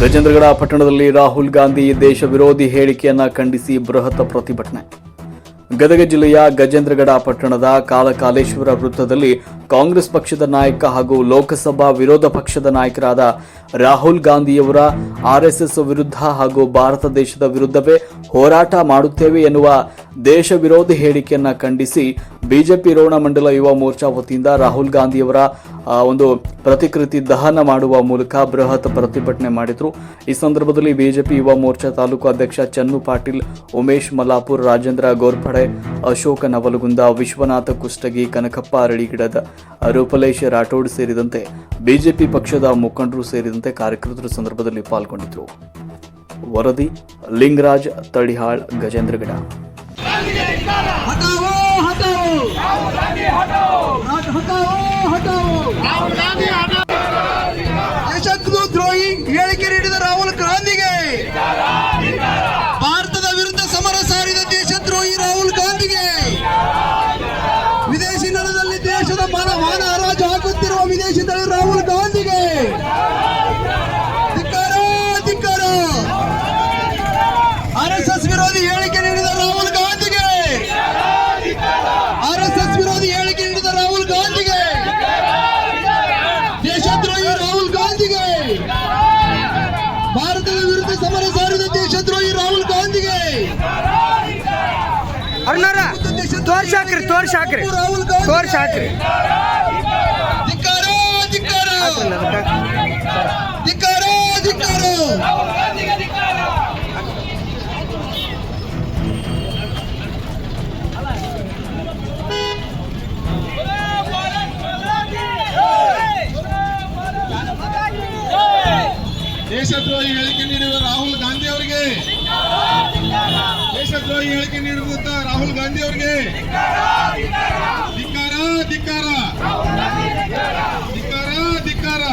ಗಜೇಂದ್ರಗಡ ಪಟ್ಟಣದಲ್ಲಿ ರಾಹುಲ್ ಗಾಂಧಿ ದೇಶ ವಿರೋಧಿ ಹೇಳಿಕೆಯನ್ನು ಖಂಡಿಸಿ ಬೃಹತ್ ಪ್ರತಿಭಟನೆ. ಗದಗ ಜಿಲ್ಲೆಯ ಗಜೇಂದ್ರಗಡ ಪಟ್ಟಣದ ಕಾಲಕಾಲೇಶ್ವರ ವೃತ್ತದಲ್ಲಿ ಕಾಂಗ್ರೆಸ್ ಪಕ್ಷದ ನಾಯಕ ಹಾಗೂ ಲೋಕಸಭಾ ವಿರೋಧ ಪಕ್ಷದ ನಾಯಕರಾದ ರಾಹುಲ್ ಗಾಂಧಿಯವರ ಆರ್ಎಸ್ಎಸ್ ವಿರುದ್ಧ ಹಾಗೂ ಭಾರತ ದೇಶದ ವಿರುದ್ಧವೇ ಹೋರಾಟ ಮಾಡುತ್ತೇವೆ ಎನ್ನುವ ದೇಶ ವಿರೋಧಿ ಹೇಳಿಕೆಯನ್ನು ಖಂಡಿಸಿ ಬಿಜೆಪಿ ರೋಣ ಮಂಡಲ ಯುವ ಮೋರ್ಚಾ ವತಿಯಿಂದ ರಾಹುಲ್ ಗಾಂಧಿಯವರ ಒಂದು ಪ್ರತಿಕೃತಿ ದಹನ ಮಾಡುವ ಮೂಲಕ ಬೃಹತ್ ಪ್ರತಿಭಟನೆ ಮಾಡಿದ್ರು. ಈ ಸಂದರ್ಭದಲ್ಲಿ ಬಿಜೆಪಿ ಯುವ ಮೋರ್ಚಾ ತಾಲೂಕು ಅಧ್ಯಕ್ಷ ಚನ್ನು ಪಾಟೀಲ್, ಉಮೇಶ್ ಮಲ್ಲಾಪುರ್, ರಾಜೇಂದ್ರ ಗೋರ್ಪಡೆ, ಅಶೋಕ ನವಲಗುಂದ, ವಿಶ್ವನಾಥ ಕುಷ್ಟಗಿ, ಕನಕಪ್ಪ, ಅರಳಿಗಿಡದ ರೂಪಲೇಶ್ ರಾಠೋಡ್ ಸೇರಿದಂತೆ ಬಿಜೆಪಿ ಪಕ್ಷದ ಮುಖಂಡರು ಸೇರಿದಂತೆ ಕಾರ್ಯಕರ್ತರ ಸಂದರ್ಭದಲ್ಲಿ ಪಾಲ್ಗೊಂಡಿದ್ದರು. ವರದಿ, ಲಿಂಗರಾಜ್ ತಳಿಹಾಳ್ ಗಜೇಂದ್ರಗಡ ದ್ರೋಹಿ ಹೇಳಿಕೆ ರಾಹುಲ್ ಗಾಂಧಿಗೆ. ಭಾರತದ ವಿರುದ್ಧ ಸಮರ ಸಾರಿದ ದೇಶದ್ರೋಹಿ ರಾಹುಲ್ ದೇಶದ ಮಾನ ಮಾನ ಹರಾಜು ಹಾಕುತ್ತಿರುವ ವಿದೇಶಿ ತಳಿ ರಾಹುಲ್ ಗಾಂಧಿಗೆ. ಧಿಕ್ಕಾರ ಧಿಕ್ಕಾರ. ಎಸ್ ವಿರೋಧಿ ಹೇಳಿಕೆ ಧಿಕ್ಕಾರ ತೋರ್ಸಾಕ್ರಿ. ತೋರ್ಸಾಕ್ರಿ. ದೇಶದ್ರೋಹಿ ಹೇಳಿಕೆ ನೀಡಿರುವ ರಾಹುಲ್ ಗಾಂಧಿ ಅವರಿಗೆ ದೇಶದ್ರೋಹಿ ಹೇಳಿಕೆ ನೀಡುವಂತ ರಾಹುಲ್ ಗಾಂಧಿ ಅವರಿಗೆ? ಧಿಕ್ಕಾರ ಧಿಕ್ಕಾರ. ಧಿಕ್ಕಾರ ಧಿಕ್ಕಾರ.